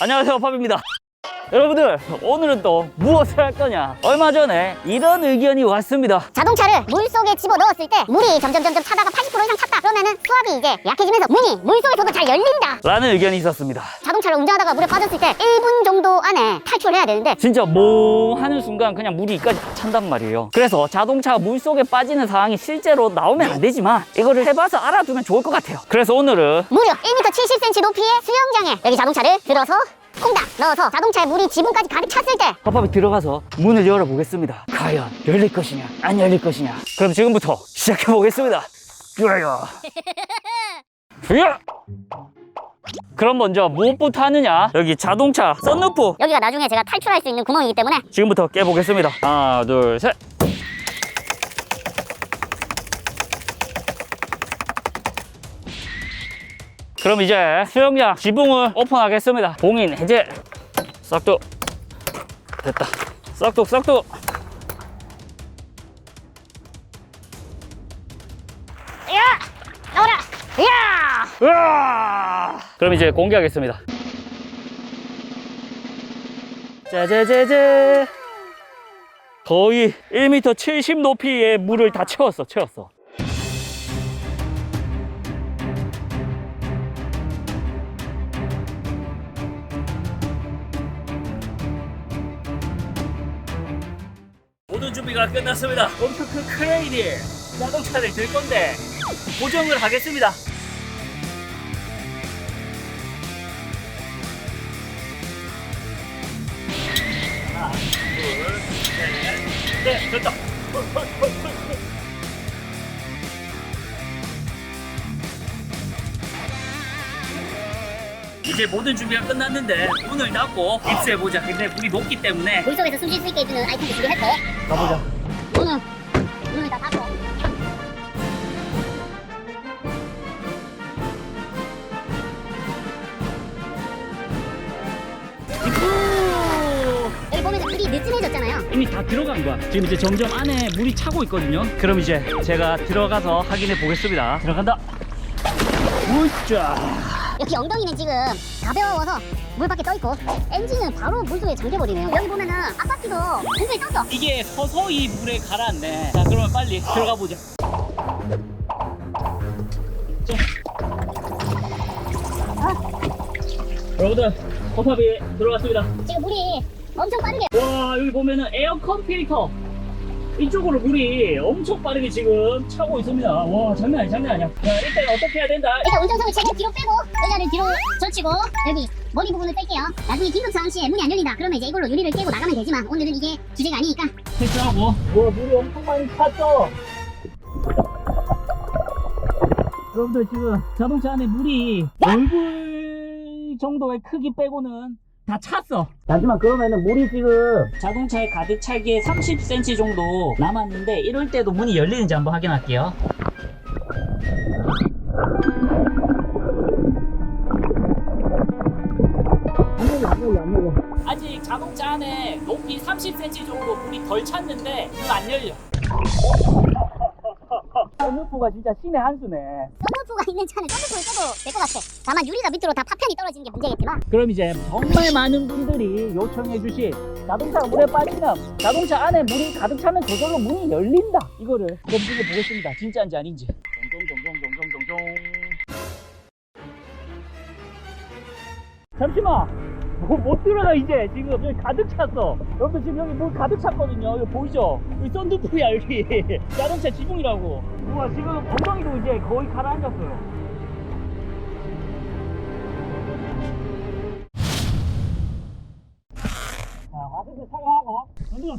안녕하세요 팝입니다. 여러분들 오늘은 또 무엇을 할 거냐? 얼마 전에 이런 의견이 왔습니다. 자동차를 물 속에 집어 넣었을 때 물이 점점 점점 차다가 80% 이상 찼다. 그러면은 수압이 이제 약해지면서 문이 물 속에서도 잘 열린다. 라는 의견이 있었습니다 자동차를 운전하다가 물에 빠졌을 때 1분 정도 안에 탈출을 해야 되는데 진짜 뭐 하는 순간 그냥 물이 이까지 다 찬단 말이에요. 그래서 자동차가 물 속에 빠지는 상황이 실제로 나오면 안 되지만 이거를 해봐서 알아두면 좋을 것 같아요. 그래서 오늘은 무려 1m 70cm 높이의 수영장에 여기 자동차를 들어서 콩닥 넣어서 자동차에 물이 지붕까지 가득 찼을 때 팝팝이 들어가서 문을 열어보겠습니다. 과연 열릴 것이냐 안 열릴 것이냐. 그럼 지금부터 시작해보겠습니다. 뾰요 뾰요 그럼 먼저 무엇부터 하느냐? 여기 자동차 썬루프. 여기가 나중에 제가 탈출할 수 있는 구멍이기 때문에 지금부터 깨보겠습니다. 하나 둘셋. 그럼 이제 수영장 지붕을 오픈하겠습니다. 봉인 해제. 싹둑. 됐다. 싹둑 싹둑. 야! 나오라! 야! 으아! 그럼 이제 공개하겠습니다. 짜자자자. 거의 1m 70 높이의 물을 다 채웠어, 채웠어. 모든 준비가 끝났습니다. 엄청 큰 크레인이 자동차를 들 건데 고정을 하겠습니다. 셋, 넷, 됐다. 이제 모든 준비가 끝났는데 문을 닫고 입수해보자. 근데 물이 높기 때문에 물속에서 숨 쉴 수 있게 해주는 아이템도 준비했고 가보자. 문은 문을 다 닫고 느슨해졌잖아요 이미 다 들어간 거야. 지금 이제 점점 안에 물이 차고 있거든요. 그럼 이제 제가 들어가서 확인해 보겠습니다. 들어간다. 우짜. 여기 엉덩이는 지금 가벼워서 물 밖에 떠 있고 엔진은 바로 물 속에 잠겨 버리네요 여기 보면은 앞바퀴도 물에 떴어 이게 서서히 물에 가라앉네. 자, 그러면 빨리 들어가 보자. 자. 여러분들, 포탑이 들어갔습니다. 지금 물이 엄청 빠르게 와, 여기 보면은 에어컨 필터. 이쪽으로 물이 엄청 빠르게 지금 차고 있습니다. 와, 장난 아니야, 장난 아니야. 자, 일단 어떻게 해야 된다? 일단 운전석을 최대한 뒤로 빼고 의자를 뒤로 젖히고 여기 머리 부분을 뺄게요 나중에 긴급 상황 시에 문이 안 열린다 그러면 이제 이걸로 유리를 깨고 나가면 되지만 오늘은 이게 주제가 아니니까 테스트하고. 와, 물이 엄청 많이 찼죠? 여러분들 지금 자동차 안에 물이 얼굴 정도의 크기 빼고는 다 찼어. 하지만 그러면은 물이 지금 자동차에 가득 차기에 30cm 정도 남았는데 이럴 때도 문이 열리는지 한번 확인할게요. 안 열려, 안 열려, 안 열려. 아직 자동차 안에 높이 30cm 정도 물이 덜 찼는데 문 안 열려. 썬루프가 진짜 신의 한 수네. 썬루프가 있는 차는 썬루프를 떼도 될 것 같아 다만 유리가 밑으로 다 파편이 떨어지는 게 문제겠지만 그럼 이제 정말 많은 분들이 요청해 주신 자동차가 물에 빠지면 자동차 안에 물이 가득 차면 저절로 문이 열린다. 이거를 검증해 보겠습니다. 진짜인지 아닌지. 종종종종종종종. 잠시만. 뭐, 못 들어가 이제. 지금 여기 가득 찼어. 여러분들 지금 여기 물 가득 찼거든요. 여기 보이죠? 여기 썬루프야 여기. 자동차 지붕이라고. 우와 지금 엉덩이도 이제 거의 가라앉았어요. 자 와서 사과하고. 완전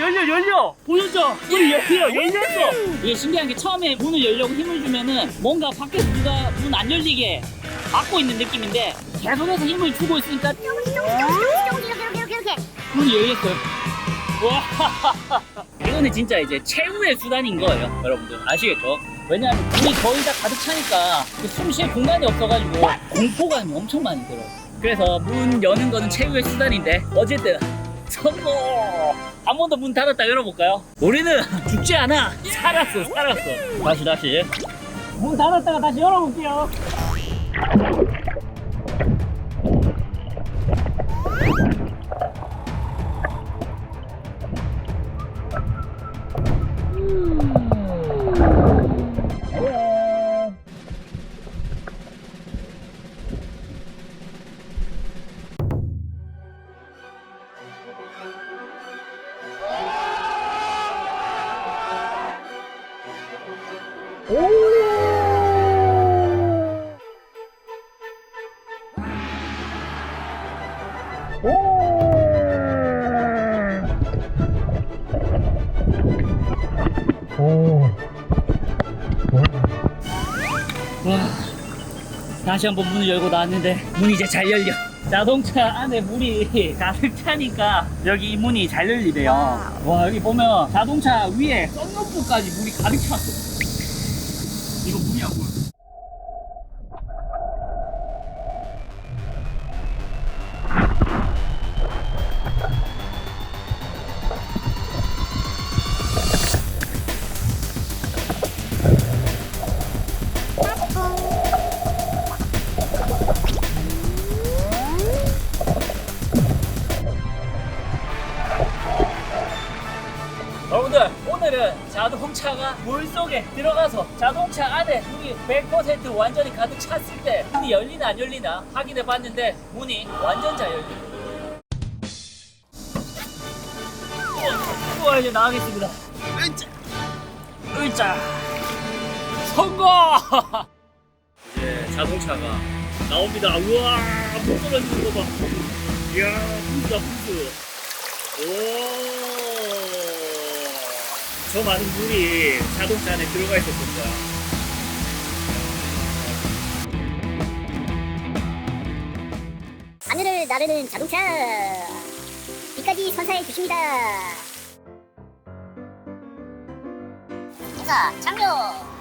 열려, 열려, 열려! 보였죠? 문이 열려, 열렸어! 이게 신기한 게 처음에 문을 열려고 힘을 주면은 뭔가 밖에서 누가 문 안 열리게 막고 있는 느낌인데 계속해서 힘을 주고 있으니까 이렇게 이렇게 이렇게 문이 열렸어요. 와, 이거는 진짜 이제 최후의 수단인 거예요, 여러분들. 아시겠죠? 왜냐하면 문이 거의 다 가득 차니까 그숨쉴 공간이 없어가지고 공포감이 엄청 많이 들어요. 그래서 문 여는 거는 최후의 수단인데 어쨌든 성공! 한 번 더 문 닫았다 열어볼까요? 우리는 죽지 않아! 살았어, 살았어. 다시, 다시. 문 닫았다가 다시 열어볼게요. 와, 다시 한번 문을 열고 나왔는데 문이 이제 잘 열려. 자동차 안에 물이 가득 차니까 여기 이 문이 잘 열리대요. 와 여기 보면 자동차 위에 썬루프까지 물이 가득 찼어. 여러분들 오늘은 자동차가 물속에 들어가서 자동차 안에 물이 100% 완전히 가득 찼을 때 문이 열리나 안 열리나 확인해 봤는데 문이 완전 잘 열려요 우와 이제 나가겠습니다. 으짜 으짜. 성공! 이제 자동차가 나옵니다. 우와 물 떨어지는 거봐. 이야 풍수다 풍수 오. 저 많은 물이 자동차 안에 들어가 있었던 거야. 하늘을 나르는 자동차! 이까지 선사해 주십니다. 공사 참여